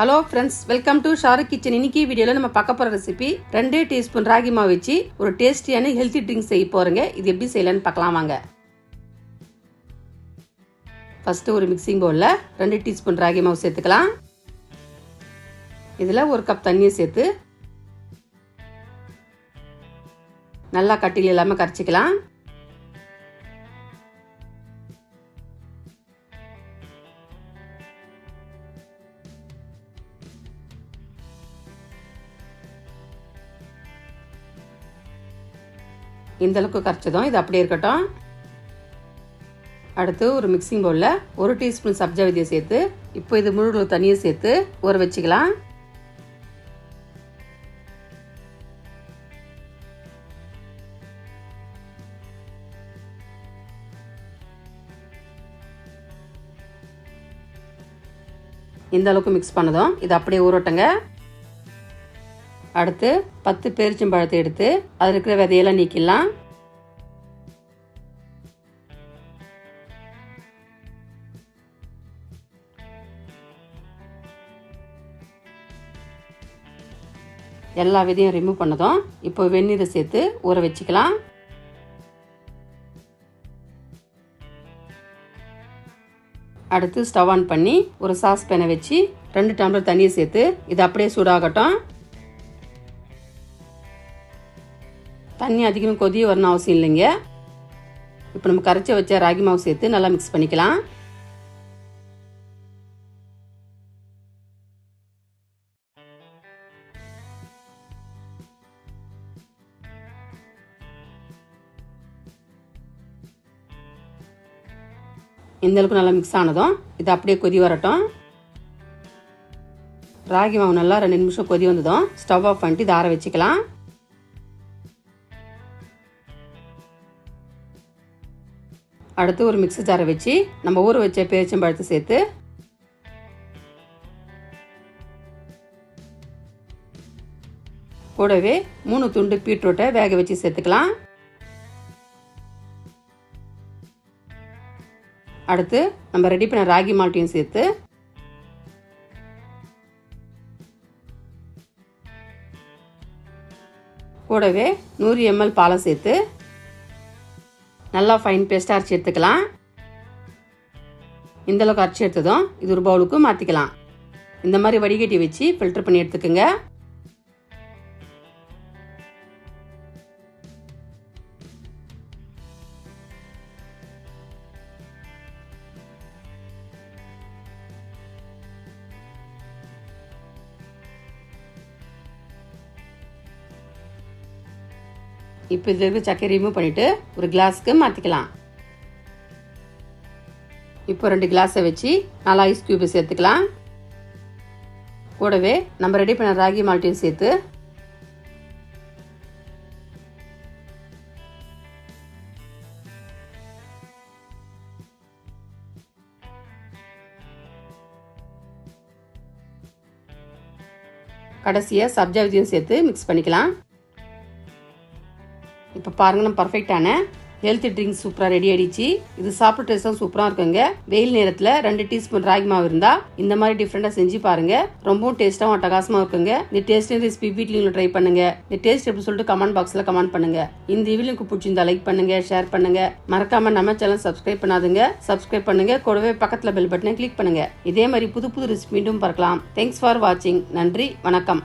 Hello friends welcome to Shahrukh kitchen இன்னைக்கு வீடியோவில் நம்ம பார்க்க போகிற ரெசிபி ரெண்டே டீஸ்பூன் ராகி மாவு வச்சு ஒரு டேஸ்டியான ஹெல்த்தி ட்ரிங்க் செய்ய போகிறேங்க இது எப்படி செய்யலாம்னு பார்க்கலாம் வாங்க. ஃபஸ்ட்டு ஒரு மிக்சிங் பவுலில் ரெண்டு டீஸ்பூன் ராகி மாவு சேர்த்துக்கலாம். இதில் ஒரு கப் தண்ணியை சேர்த்து நல்லா கட்டியில் இல்லாமல் கரைச்சிக்கலாம். இந்தளவுக்கு கரைச்சதும் இது அப்படியே இருக்கட்டும். அடுத்து ஒரு மிக்சிங் பவுலில் ஒரு டீஸ்பூன் சப்ஜா விதியை சேர்த்து இப்போ இது முழு தண்ணியை சேர்த்து ஊற வச்சுக்கலாம். இந்த அளவுக்கு மிக்ஸ் பண்ணதும் இது அப்படியே ஊறட்டுங்க. அடுத்து பத்து பேரிச்சம்பழத்தை எடுத்து அதில் இருக்கிற விதையெல்லாம் நீக்கிடலாம். எல்லா விதையும் ரிமூவ் பண்ணதும் இப்போ வெந்நீரை சேர்த்து ஊற வச்சுக்கலாம். அடுத்து ஸ்டவ் ஆன் பண்ணி ஒரு சாஸ் பேனை வச்சு ரெண்டு டம்ளர் தண்ணியை சேர்த்து இது அப்படியே சூடாகட்டும். தண்ணி அதிகமாக கொதி வரணும் அவசியம் இல்லைங்க. இப்போ நம்ம கரைச்சி வச்ச ராகி மாவு சேர்த்து நல்லா மிக்ஸ் பண்ணிக்கலாம். இந்த அளவுக்கு நல்லா மிக்ஸ் ஆனதும் இது அப்படியே கொதி வரட்டும். ராகி மாவு நல்லா ரெண்டு நிமிஷம் கொதி வந்ததும் ஸ்டவ் ஆஃப் பண்ணிட்டு இதை ஆற வச்சுக்கலாம். அடுத்து ஒரு மிக்ஸி ஜாரை வச்சு நம்ம ஊற வச்ச பேரிச்சம்பழத்தை சேர்த்து கூடவே மூணு துண்டு பீட்ரூட்டை வேக வச்சு சேர்த்துக்கலாம். அடுத்து நம்ம ரெடி பண்ண ராகி மால்ட்டையும் சேர்த்து கூடவே நூறு எம்எல் பாலை சேர்த்து நல்லா ஃபைன் பேஸ்ட்டாக அரைச்சி எடுத்துக்கலாம். இந்தளவுக்கு அரைச்சி எடுத்ததும் இது ஒரு பவுலுக்கு மாற்றிக்கலாம் இந்த மாதிரி வடிகட்டி வச்சு ஃபில்டர் பண்ணி எடுத்துக்கோங்க. இப்போ இதில் இருக்க சக்கரை ரிமூவ் பண்ணிவிட்டு ஒரு கிளாஸ்க்கு மாற்றிக்கலாம் இப்போ ரெண்டு கிளாஸை வச்சு நாலு ஐஸ் கியூபை சேர்த்துக்கலாம். கூடவே நம்ம ரெடி பண்ண ராகி மால்ட்டையும் சேர்த்து கடைசியாக சப்ஜா விதியும் சேர்த்து மிக்ஸ் பண்ணிக்கலாம். இப்போ பாருங்க நம்ம பர்ஃபெக்டான ஹெல்த்தி ட்ரிங்க்ஸ் சூப்பராக ரெடி ஆயிடுச்சு. இது சாப்பிட்ற டேஸ்ட்டும் சூப்பராக இருக்குங்க. வெயில் நேரத்தில் ரெண்டு டீஸ்பூன் ராகி மாவு இருந்தால் இந்த மாதிரி டிஃப்ரெண்டாக செஞ்சு பாருங்க. ரொம்பவும் டேஸ்ட்டாகவும் அட்டகாசமாக இருக்குங்க. இந்த டேஸ்டிங் ரெசிபி வீட்லையும் ட்ரை பண்ணுங்க. இந்த டேஸ்ட் எப்படி சொல்லிட்டு கமெண்ட் பாக்ஸில் கமெண்ட் பண்ணுங்க. இந்த வீடியோக்கு பிடிச்சிருந்தா லைக் பண்ணுங்க ஷேர் பண்ணுங்க. மறக்காம நம்ம சேனல் சப்ஸ்கிரைப் பண்ணாதுங்க. சப்ஸ்கிரைப் பண்ணுங்க. கூடவே பக்கத்தில் பெல் பட்டனை கிளிக் பண்ணுங்க. இதே மாதிரி புது புது ரெசிபி மீண்டும் பார்க்கலாம். தேங்க்ஸ் ஃபார் வாட்சிங் நன்றி வணக்கம்.